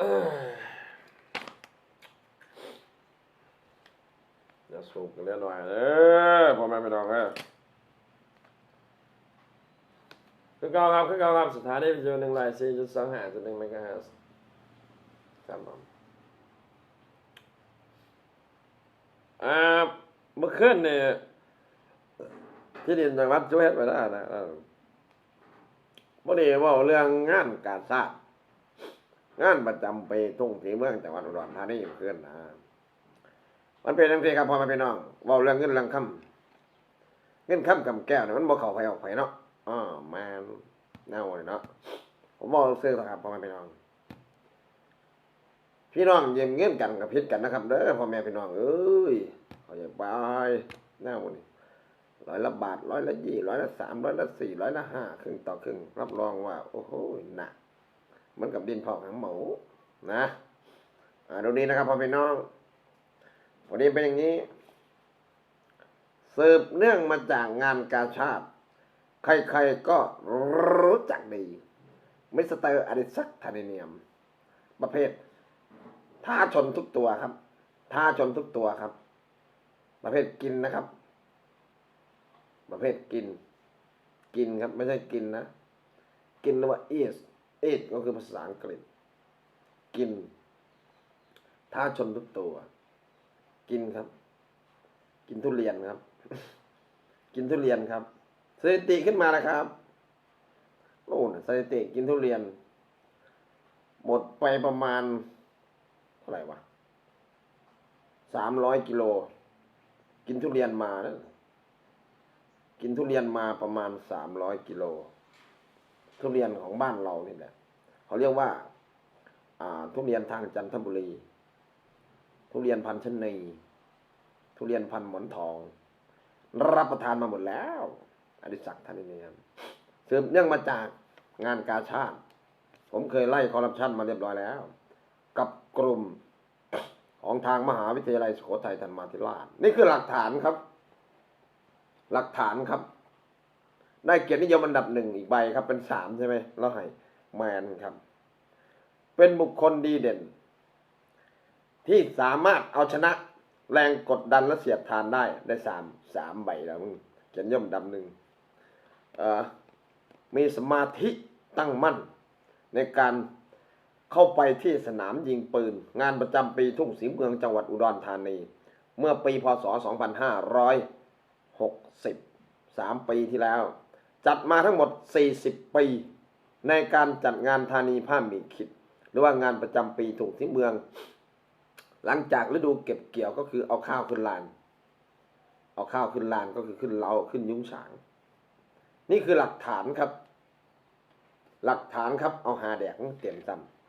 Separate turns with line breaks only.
เอ้ยอย่าสูบกันเรื่อยหน่อยเด้อพ่อแม่พี่น้องเอ้ยคือเก่าครับคือเก่าครับสถานีวิทยุหนึ่งลายสี่จุดสองห้าจุดหนึ่งเมกะเฮิรตซ์ครับผมอ่าเมื่อคืนเนี่ยที่ดินจังหวัดจุเฮ็ดไปแล้วนะเออบ่ได้ว่าเรื่องงานการสร้าง งานประจำปีทุ่งสีเมืองจังหวัดอุดรธานีเพื่อนนะมันเป็นจังซี่ครับพ่อแม่พี่น้องเว้าเรื่องเงินเรื่องคำเงินคำกับแก้วเนี่ยมันบ่เข้าไผออกไผเนาะอ้อแม่นแนวนี่เนาะผมบอกซื่อครับพ่อแม่พี่น้อง พี่น้องยืมเงินกันกับพิษกันนะครับเด้อพ่อแม่พี่น้องเอ้ยเขาอย่าไปแนวนี่ร้อยละบาทร้อยละยี่ร้อยละสามร้อยละสี่ร้อยละห้าครึ่งต่อครึ่งรับรองว่า โอ้โหหนัก มันกับดินพอกหางหมูนะอ่าดูนี้นะครับพ่อพี่น้องวันนี้เป็นอย่างนี้ สืบเนื่องมาจากงานกาชาติ ใครๆก็รู้จักดีมิสเตอร์อดิศักดิ์ธานิเนียม ประเภทท่าชนทุกตัวครับท่าชนทุกตัวครับ ประเภทกินนะครับ ประเภทกิน กินครับ ไม่ใช่กินนะ กินหรือว่า eat eat ก็คือภาษาอังกฤษ กินท่าชนทุกตัว กินครับ กินทุเรียนครับ กินทุเรียนครับสถิติขึ้นมาแล้วครับโอ้นสถิติกินทุเรียน หมดไปประมาณ เท่าไหร่วะสามร้อยกิโล กินทุเรียนมานะกินทุเรียนมาประมาณสามร้อยกิโล ทุเรียนของบ้านเราเนี่แหละเขาเรียกว่า อ่า ทุเรียนทางจันทบุรี ทุเรียนพันธุ์ชนีทุเรียนพันช์หมอนทอง รับประทานมาหมดแล้วอดิศักดิ์ท่านนี้ครับสืบเนื่องมาจากงานกาชาติ ผมเคยไล่คอร์รัปชันมาเรียบร้อยแล้ว กับกลุ่มของทางมหาวิทยาลัยสุโขทัยธรรมาธิราช นี่คือหลักฐานครับ หลักฐานครับ ได้เกียรตินิยมอันดับหนึ่งอีกใบครับ เป็นสามใช่ไหมแล้วให้แมนครับ เป็นบุคคลดีเด่น ที่สามารถเอาชนะแรงกดดันและเสียดทานได้ได้สามสามใบแล้วมึงเกียรตินิยมดับหนึ่งมีสมาธิตั้งมั่น ในการเข้าไปที่สนามยิงปืน งานประจำปีทุ่งสีเมืองจังหวัดอุดรธานี เมื่อปีพศ 2560สามปีที่แล้ว จัดมาทั้งหมด 40 ปี ในการจัดงานธานีผ้าหมีขิด หรือว่างานประจำปีถูกที่เมือง หลังจากฤดูเก็บเกี่ยวก็คือเอาข้าวขึ้นลาน เอาข้าวขึ้นลานก็คือขึ้นเราขึ้นยุ้งฉาง นี่คือหลักฐานครับ หลักฐานครับเอาหาแดกเตรียมจำ